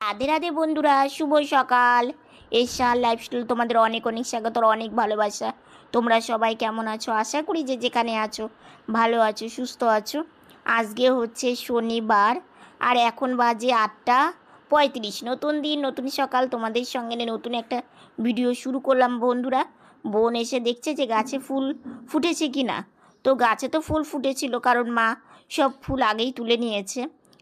রাধে রাধে বন্ধুরা, শুভ সকাল। এশার লাইফস্টাইল তোমাদের অনেক অনেক স্বাগত অনেক ভালোবাসা। তোমরা সবাই কেমন আছো? আশা করি যে যেখানে আছো, ভালো আছো, সুস্থ আছো। আজকে হচ্ছে শনিবার, আর এখন বাজে আটটা পঁয়ত্রিশ। নতুন দিন, নতুন সকাল, তোমাদের সঙ্গে নতুন একটা ভিডিও শুরু করলাম বন্ধুরা। বোন এসে দেখছে যে গাছে ফুল ফুটেছে কি না তো গাছে তো ফুল ফুটেছিল, কারণ মা সব ফুল আগেই তুলে নিয়েছে,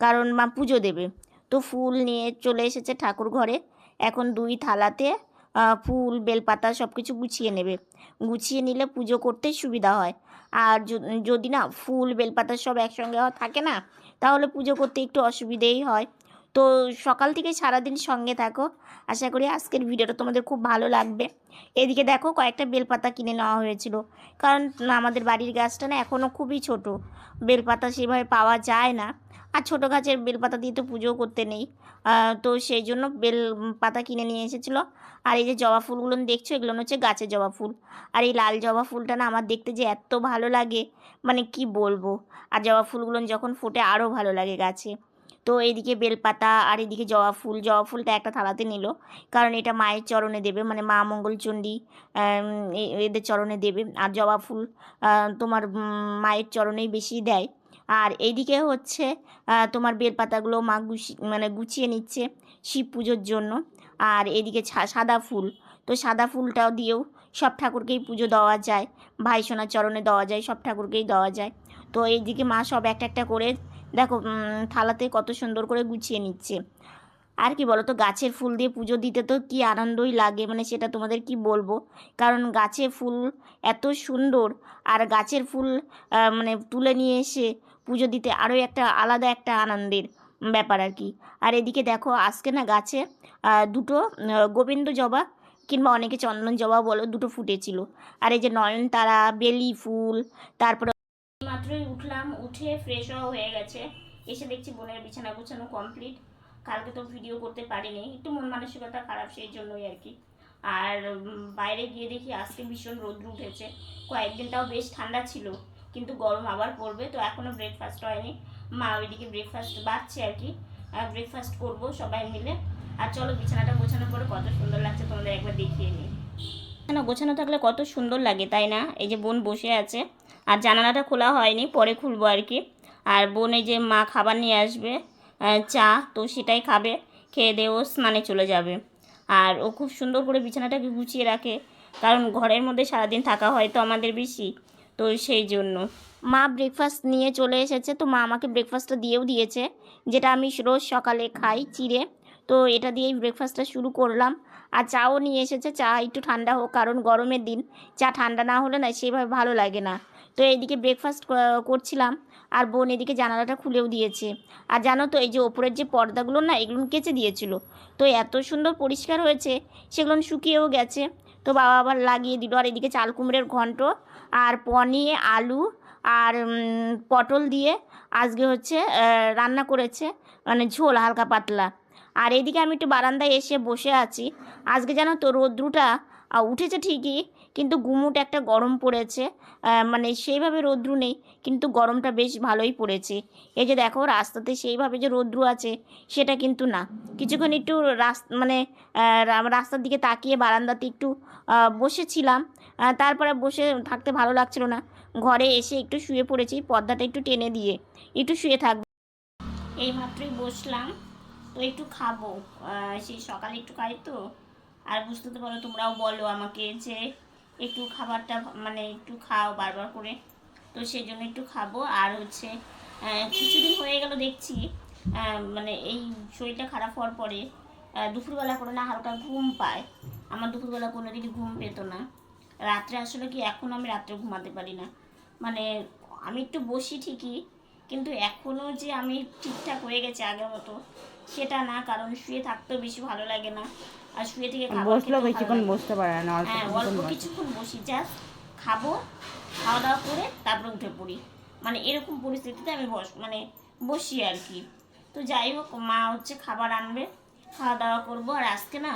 কারণ মা পুজো দেবে। তো ফুল নিয়ে চলে এসেছে ঠাকুর ঘরে। এখন দুই থালাতে ফুল, বেলপাতা সব কিছু গুছিয়ে নেবে। গুছিয়ে নিলে পুজো করতে সুবিধা হয়। আর যদি না ফুল, বেলপাতা সব একসঙ্গে থাকে না, তাহলে পুজো করতে একটু অসুবিধেই হয়। তো সকাল থেকে সারাদিন সঙ্গে থাকো। আশা করি আজকের ভিডিওটা তোমাদের খুব ভালো লাগবে। এদিকে দেখো কয়েকটা বেলপাতা কিনে নেওয়া হয়েছিল। কারণ আমাদের বাড়ির গাছটা না এখনও খুবই ছোট। বেলপাতা সেভাবে পাওয়া যায় না। আর ছোটো গাছের বেলপাতা দিয়ে তো পুজো করতে নেই। তো সেই জন্য বেল পাতা কিনে নিয়ে এসেছিল। আর এই যে জবা ফুলগুলো দেখছ, এগুলো হচ্ছে গাছের জবা ফুল। আর এই লাল জবা ফুলটা না আমার দেখতে যে এত ভালো লাগে মানে কি বলব? আর জবা ফুলগুলো যখন ফোটে আরও ভালো লাগে গাছে। তো এইদিকে বেলপাতা আর এদিকে জবা ফুল, জবা ফুলটা একটা থালাতে নিল। কারণ এটা মায়ের চরণে দেবে মানে মা মঙ্গলচণ্ডী এদের চরণে দেবে। আর জবা ফুল তোমার মায়ের চরণেই বেশি দেয়। আর এইদিকে হচ্ছে তোমার বেলপাতাগুলো মা গুছি মানে গুছিয়ে নিচ্ছে শিব পুজোর জন্য। আর এদিকে সাদা ফুল। তো সাদা ফুলটাও দিয়েও সব ঠাকুরকেই পুজো দেওয়া যায়। ভাই সোনার চরণে দেওয়া যায়, সব ঠাকুরকেই দেওয়া যায়। তো এইদিকে মা সব একটা একটা করে, দেখো থালাতে কত সুন্দর করে গুছিয়ে নিচ্ছে। আর কি বলো তো গাছের ফুল দিয়ে পুজো দিতে তো কি আনন্দই লাগে মানে সেটা তোমাদের কি বলব? কারণ গাছে ফুল এত সুন্দর, আর গাছের ফুল মানে তুলে নিয়ে এসে পুজো দিতে আরও একটা আলাদা একটা আনন্দের ব্যাপার আর কি। আর এদিকে দেখো, আজকে না গাছে দুটো গোবিন্দ জবা কিংবা অনেকে চন্দন জবা বলো, দুটো ফুটেছিল। আর এই যে নয়নতারা, বেলি ফুল, তারপরে মাত্রই উঠলাম, উঠে ফ্রেশও হয়ে গেছে। এসে দেখছি বোনের বিছানা গুছানো কমপ্লিট কালকে তো ভিডিও করতে পারিনি, একটু মন মানসিকতা খারাপ সেই জন্যই আর কি। আর বাইরে গিয়ে দেখি আজকে ভীষণ রোদ্র উঠেছে। কয়েকদিনটাও বেশ ঠান্ডা ছিল। কিন্তু গরম আবার পড়বে, তো এখনও ব্রেকফাস্ট হয়নি। মা ওইদিকে ব্রেকফাস্ট বাড়ছে আর কি। ব্রেকফাস্ট করব সবাই মিলে। আর চলো বিছানাটা গোছানোর পরে কত সুন্দর লাগছে তোমাদের একবার দেখিয়ে নিই। না গোছানো থাকলে কত সুন্দর লাগে, তাই না? এই যে বোন বসে আছে। আর জানালাটা খোলা হয়নি, পরে খুলবো আর কি। আর বোন এই যে মা খাবার নিয়ে আসবে চা, তো সেটাই খাবে। খেয়ে দিয়ে ও স্নানে চলে যাবে। আর ও খুব সুন্দর করে বিছানাটাকে গুছিয়ে রাখে। কারণ ঘরের মধ্যে সারাদিন থাকা হয় তো আমাদের বেশি। তো সেই জন্য। মা ব্রেকফাস্ট নিয়ে চলে এসেছে, তো মা আমাকে ব্রেকফাস্টটা দিয়েও দিয়েছে, যেটা আমি রোজ সকালে খাই চিড়ে। তো এটা দিয়েই ব্রেকফাস্টটা শুরু করলাম। আর চাও নিয়ে এসেছে, চা একটু ঠান্ডা হোক, কারণ গরমের দিন চা ঠান্ডা না হলে না সেভাবে ভালো লাগে না। তো এইদিকে ব্রেকফাস্ট করছিলাম, আর বোন এদিকে জানালাটা খুলেও দিয়েছে। আর জানো তো, এই যে ওপরের যে পর্দাগুলো না, এগুলো কেচে দিয়েছিল। তো এত সুন্দর পরিষ্কার হয়েছে, সেগুলো শুকিয়েও গেছে। তো বাবা আবার লাগিয়ে দিল, আর এদিকে চাল কুমড়ের ঘন্ট আর পনির, আলু আর পটল দিয়ে আজকে হচ্ছে রান্না করেছে মানে ঝোল হালকা পাতলা। আর এদিকে আমি একটু বারান্দায় এসে বসে আছি। আজকে জানো তো রৌদ্রুটা উঠেছে ঠিকই কিন্তু গুমুট একটা গরম পড়েছে মানে সেইভাবে রৌদ্রু নেই, কিন্তু গরমটা বেশ ভালোই পড়েছে। এই যে দেখো, রাস্তাতে সেইভাবে যে রৌদ্রু আছে, সেটা কিন্তু না। কিছুক্ষণ একটু রাস মানে রাস্তার দিকে তাকিয়ে বারান্দাতে একটু বসেছিলাম তারপরে বসে থাকতে ভালো লাগছিল না। ঘরে এসে একটু শুয়ে পড়েছি, পর্দাটা একটু টেনে দিয়ে, একটু শুয়ে থাকব এই মাত্রই বসলাম, তো একটু খাব সেই সকালে একটু খাই তো। আর বুঝতে তো পারো, তোমরাও বলো আমাকে যে একটু খাবারটা মানে একটু খাও বারবার করে। তো সেই জন্য একটু খাব। আর হচ্ছে কিছুদিন হয়ে গেল দেখছি মানে এই শরীরটা খারাপ হওয়ার পরে দুপুরবেলা করে না হালকা ঘুম পায়। আমার দুপুরবেলা কোনো দিনই ঘুম পেতো না। রাত্রে আসলে কি এখন আমি রাত্রে ঘুমাতে পারি না। মানে আমি একটু বসি ঠিকই, কিন্তু এখনও যে আমি ঠিকঠাক হয়ে গেছে আগের মতো, সেটা না, কারণ শুয়ে থাকতেও বেশি ভালো লাগে না। আর শুয়ে থেকে বসলেও বেশিক্ষণ বসতে পারে না অল্প হ্যাঁ অল্প কিছুক্ষণ বসি জাস্ট খাব খাওয়া দাওয়া করে তারপরে উঠে পড়ি। মানে এরকম পরিস্থিতিতে আমি বস মানে বসি আর কি। তো যাই হোক মা হচ্ছে খাবার আনবে খাওয়া দাওয়া করব। আর আজকে না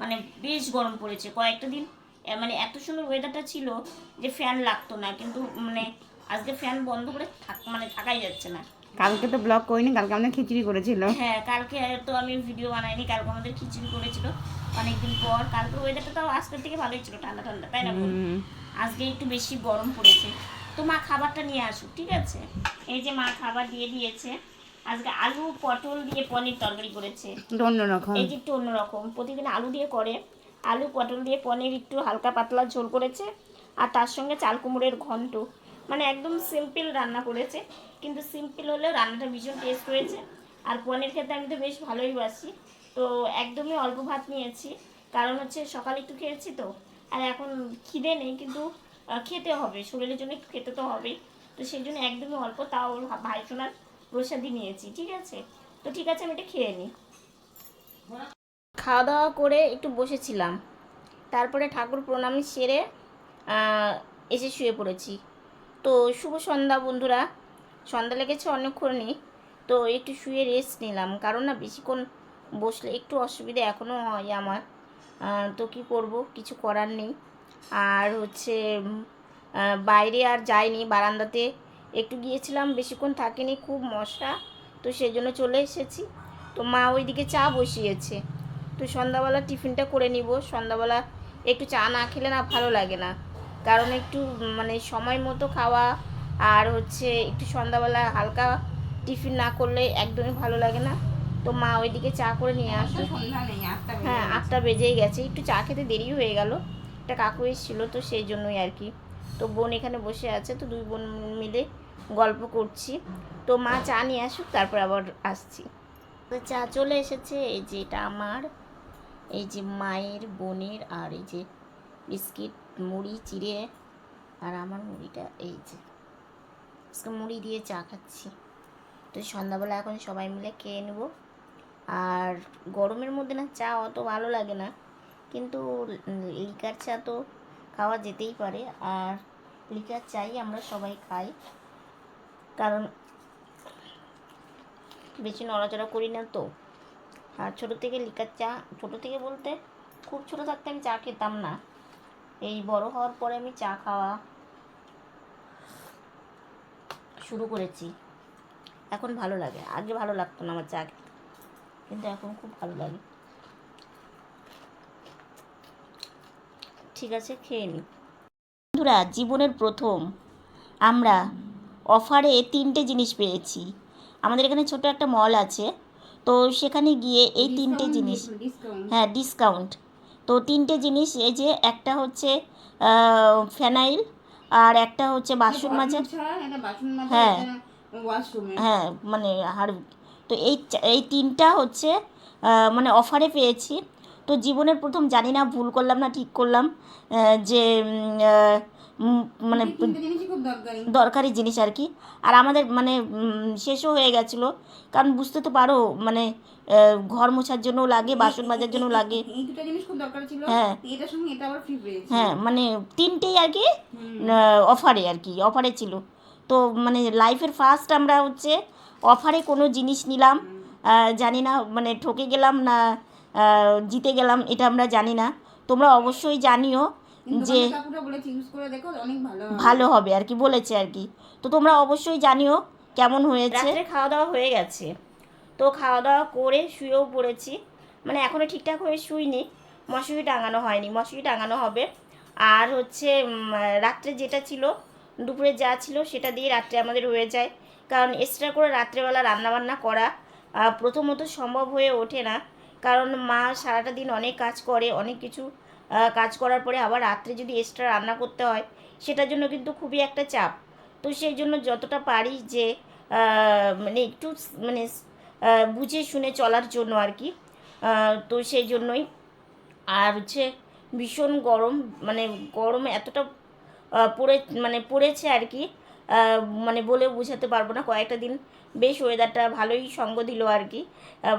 মানে বেশ গরম পড়েছে কয়েকটা দিন মানে এত সুন্দর ওয়েদারটা ছিল যে ফ্যান লাগতো না। কিন্তু মানে আজকে ফ্যান বন্ধ করে থাক মানে থাকাই যাচ্ছে না। কালকে তো ব্লগ করিনি কালকে আমাদের খিচুড়ি করেছিল। হ্যাঁ কালকে তো আমি ভিডিও বানাইনি কালকে আমাদের খিচুড়ি করেছিল অনেকদিন পর। কালকে ওয়েদারটা তাও আজকের থেকে ভালোই ছিল ঠান্ডা ঠান্ডা তাই না? আজকে একটু বেশি গরম পড়েছে। তো মা খাবারটা নিয়ে আসুক ঠিক আছে? এই যে মা খাবার দিয়ে দিয়েছে আজকে আলু পটল দিয়ে পনির তরকারি করেছে। অন্যরকম এই যে একটু অন্যরকম প্রতিদিন আলু দিয়ে করে। আলু পটল দিয়ে পনির একটু হালকা পাতলা ঝোল করেছে। আর তার সঙ্গে চাল কুমড়োর ঘন্ট। মানে একদম সিম্পল রান্না করেছে। কিন্তু সিম্পল হলেও রান্নাটা ভীষণ টেস্ট হয়েছে আর পনির খেতে আমি তো বেশ ভালোই বাসি। তো একদমই অল্প ভাত নিয়েছি। কারণ হচ্ছে সকালে একটু খেয়েছি তো। আর এখন খিদে নেই, কিন্তু খেতে হবে। শরীরের জন্য একটু খেতে তো হবে তো সেই জন্য একদমই অল্প তাও ভাই সোনার প্রসাদই নিয়েছি, ঠিক আছে? তো ঠিক আছে, আমি এটা খেয়ে নিই খাওয়া দাওয়া করে একটু বসেছিলাম। তারপরে ঠাকুর প্রণাম সেরে এসে শুয়ে পড়েছি। তো শুভ সন্ধ্যা বন্ধুরা। সন্ধ্যা লেগেছে অনেকক্ষণই তো একটু শুয়ে রেস্ট নিলাম। কারণ না বেশিক্ষণ বসলে একটু অসুবিধা এখনও হয় আমার। তো কি করব? কিছু করার নেই। আর হচ্ছে বাইরে আর যাইনি বারান্দাতে। একটু গিয়েছিলাম, বেশিক্ষণ থাকিনি, খুব মশা। তো সেই জন্য চলে এসেছি। তো মা ওইদিকে চা বসিয়েছে। তো সন্ধ্যাবেলা টিফিনটা করে নিব। সন্ধ্যাবেলা একটু চা না খেলে না ভালো লাগে না। কারণ একটু মানে সময় মতো খাওয়া আর হচ্ছে একটু সন্ধ্যাবেলা হালকা টিফিন না করলে একদমই ভালো লাগে না। তো মা ওইদিকে চা করে নিয়ে আসলো। হ্যাঁ আটটা বেজেই গেছে। একটু চা খেতে দেরি হয়ে গেল। একটা কাকু এসেছিল তো সেই জন্যই আর কি। তো বোন এখানে বসে আছে তো দুই বোন মিলে গল্প করছি। তো মা চা নিয়ে আসুক তারপর আবার আসছি। তো চা চলে এসেছে এই যে এটা আমার এই যে মায়ের বোনের আর এই যে বিস্কিট মুড়ি চিড়ে আর আমার মুড়িটা এই যে। আজকে মুড়ি দিয়ে চা খাচ্ছি। তো সন্ধ্যাবেলা এখন সবাই মিলে খেয়ে নেব। আর গরমের মধ্যে না চা অত ভালো লাগে না। কিন্তু লিকার চা তো খাওয়া যেতেই পারে। আর লিকার চাই আমরা সবাই খাই। কারণ বেশি নড়াচড়া করি না তো। আর ছোটো থেকে লিকার চা, ছোটো থেকে বলতে খুব ছোটো থাকতে আমি চা খেতাম না। এই বড় হওয়ার পরে আমি চা খাওয়া শুরু করেছি। এখন ভালো লাগে। আগে ভালো লাগতো না আমার চা খেতে কিন্তু এখন খুব ভালো লাগে। ঠিক আছে খেয়ে নি। বন্ধুরা জীবনের প্রথম আমরা অফারে তিনটে জিনিস পেয়েছি। আমাদের এখানে ছোট একটা মল আছে। তো সেখানে গিয়ে এই তিনটে জিনিস হ্যাঁ ডিসকাউন্ট তো তিনটে জিনিস এই যে একটা হচ্ছে ফেনাইল আর একটা হচ্ছে বাসন মাজার। এটা বাসন মাজা, হ্যাঁ। হ্যাঁ মানে হার তো এই এই তিনটা হচ্ছে মানে অফারে পেয়েছি। তো জীবনের প্রথম জানি না ভুল করলাম না ঠিক করলাম যে মানে দরকারি। জিনিস আর কি। আর আমাদের মানে শেষও হয়ে গেছিল। কারণ বুঝতে তো পারো মানে ঘর মোছার জন্য লাগে বাসন মাজার জন্য লাগে। হ্যাঁ। হ্যাঁ মানে তিনটেই আর কি অফারে আর কি অফারে ছিল। তো মানে লাইফের ফার্স্ট আমরা হচ্ছে অফারে কোনো জিনিস নিলাম জানি না মানে ঠকে গেলাম না জিতে গেলাম এটা আমরা জানি না। তোমরা অবশ্যই জানিও যে দোকানের কাকুটা বলেছে ইউজ করে দেখো অনেক ভালো হবে। আর কি বলেছে আর কি। তো তোমরা অবশ্যই জানিও কেমন হয়েছে। খাওয়া দাওয়া হয়ে গেছে। তো খাওয়া দাওয়া করে শুয়েও পড়েছি। মানে এখনও ঠিকঠাক হয়ে শুইনি। মশুরি টাঙানো হয়নি মশুরি টাঙানো হবে। আর হচ্ছে রাত্রে যেটা ছিল দুপুরে যা ছিল সেটা দিয়ে রাত্রে আমাদের হয়ে যায়। কারণ এক্সট্রা করে রাত্রেবেলা রান্নাবান্না করা প্রথমত সম্ভব হয়ে ওঠে না। কারণ মা সারাটা দিন অনেক কাজ করে, অনেক কিছু কাজ করার পরে আবার রাত্রে যদি এক্সট্রা রান্না করতে হয়, সেটার জন্য কিন্তু খুবই একটা চাপ। তো সেই জন্য যতটা পারি যে মানে একটু মানে বুঝে শুনে চলার জন্য আর কি। তো সেই জন্যই। আর হচ্ছে ভীষণ গরম মানে গরম এতটা পড়ে মানে পড়েছে আর কি। মানে বলে বোঝাতে পারব না। কয়েকটা দিন বেশ ওয়েদারটা ভালোই সঙ্গ দিল আর কি।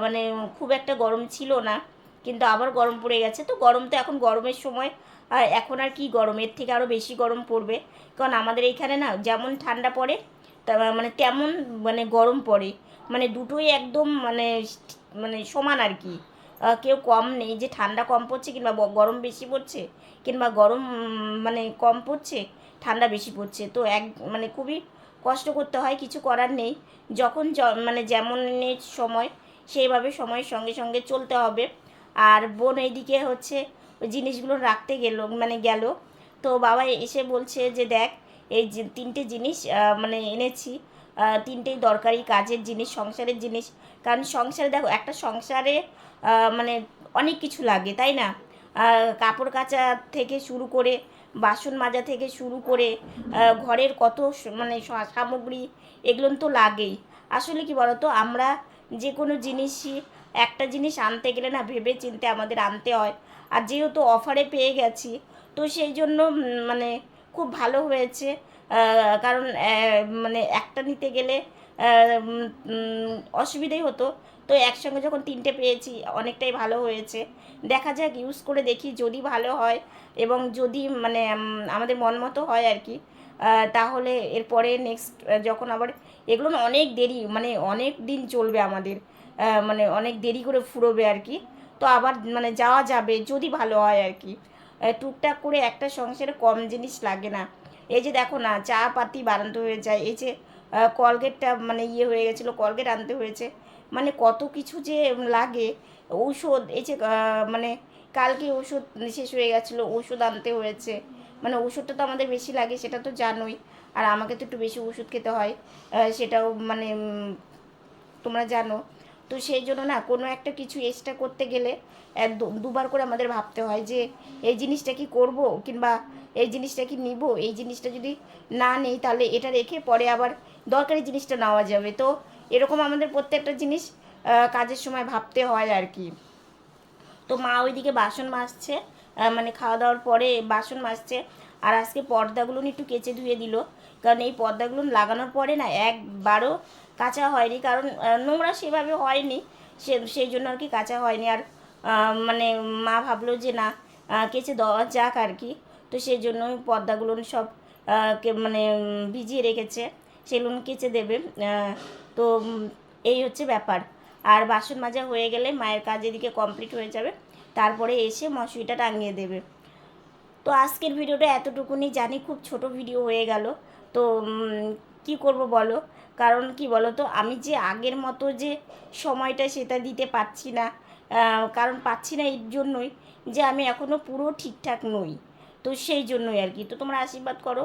মানে খুব একটা গরম ছিল না, কিন্তু আবার গরম পড়ে গেছে। তো গরম তো এখন গরমের সময়, আর এখন আর কি গরম? এর থেকে আরও বেশি গরম পড়বে। কারণ আমাদের এইখানে না যেমন ঠান্ডা পড়ে মানে তেমন মানে গরম পড়ে। মানে দুটোই একদম মানে মানে সমান আর কি। কেউ কম নেই। যে ঠান্ডা কম পড়ছে কিংবা গরম বেশি পড়ছে, কিংবা গরম মানে কম পড়ছে ঠান্ডা বেশি পড়ছে। তো এক মানে খুবই কষ্ট করতে হয়, কিছু করার নেই। যখন মানে যেমনের সময়, সেইভাবে সময়ের সঙ্গে সঙ্গে চলতে হবে। আর বোন এইদিকে হচ্ছে ওই জিনিসগুলো রাখতে গেল মানে গেল। তো বাবা এসে বলছে যে, দেখ, এই তিনটে জিনিস মানে এনেছি। তিনটেই দরকারি কাজের জিনিস, সংসারের জিনিস। কারণ সংসারে দেখো, একটা সংসারে মানে অনেক কিছু লাগে, তাই না? কাপড় কাচা থেকে শুরু করে বাসন মাজা থেকে শুরু করে ঘরের কত মানে সামগ্রী, এগুলো তো লাগেই। আসলে কি বলতো, আমরা যে কোনো জিনিসই, একটা জিনিস আনতে গেলে না ভেবে চিনতে আমাদের আনতে হয়। আর যেহেতু অফারে পেয়ে গেছি, তো সেই জন্য মানে খুব ভালো হয়েছে। কারণ মানে একটা নিতে গেলে অসুবিধাই হতো। তো একসঙ্গে যখন তিনটে পেয়েছি, অনেকটাই ভালো হয়েছে। দেখা যাক ইউজ করে দেখি যদি ভালো হয় এবং যদি মানে আমাদের মন মতো হয় আর কি তাহলে এরপরে নেক্সট যখন আবার, এগুলো অনেক দেরি মানে অনেক দিন চলবে আমাদের মানে অনেক দেরি করে ফুরোবে আর কি। তো আবার মানে যাওয়া যাবে যদি ভালো হয় আর কি। টুকটাক করে একটা সংসারে কম জিনিস লাগে না। এই যে দেখো না, চা পাতি বানাতে হয়ে যায়, এই যে কলগেটটা মানে ইয়ে হয়ে গেছিল, কলগেট আনতে হয়েছে। মানে কত কিছু যে লাগে। ঔষধ, এই যে মানে কালকে ওষুধ শেষ হয়ে গেছিল ওষুধ আনতে হয়েছে। মানে ওষুধটা তো আমাদের বেশি লাগে, সেটা তো জানোই। আর আমাকে তো একটু বেশি ওষুধ খেতে হয়। সেটাও মানে তোমরা জানো। তো সেই জন্য না, কোনো একটা কিছু এক্সট্রা করতে গেলে দুবার করে আমাদের ভাবতে হয় যে, এই জিনিসটা কি করব? কিংবা এই জিনিসটা কি নিব? এই জিনিসটা যদি না নেই, তাহলে এটা রেখে পরে আবার দরকারি জিনিসটা নেওয়া যাবে। তো এরকম আমাদের প্রত্যেকটা জিনিস কাজের সময় ভাবতে হয় আর কি। তো মা ওইদিকে বাসন মাজছে মানে খাওয়া দাওয়ার পরে বাসন মাজছে। আর আজকে পর্দাগুলো একটু কেচে ধুয়ে দিল। কারণ এই পর্দাগুলো লাগানোর পরে না একবারও কাঁচা হয়নি। কারণ নোংরা সেভাবে হয়নি। সে, সেই জন্য আর কি কাঁচা হয়নি। আর মানে মা ভাবলো যে না কেচে দেওয়া যাক আর কি। তো সেই জন্য পর্দাগুলো সব মানে ভিজিয়ে রেখেছে। সেগুলো কেচে দেবে তো এই হচ্ছে ব্যাপার। আর বাসন মাজা হয়ে গেলে মায়ের কাজ এদিকে কমপ্লিট হয়ে যাবে, তারপরে এসে মশুরিটা টাঙিয়ে দেবে। তো আজকের ভিডিওটা এতটুকুনি, জানি খুব ছোট ভিডিও হয়ে গেল, তো কি করব বলো? কারণ কি বলো তো আমি যে আগের মতো যে সময়টা সেটা দিতে পারছি না কারণ পাচ্ছি না এর জন্যই যে আমি এখনও পুরো ঠিকঠাক নই, তো সেই জন্যই আর কি। তো তোমরা আশীর্বাদ করো।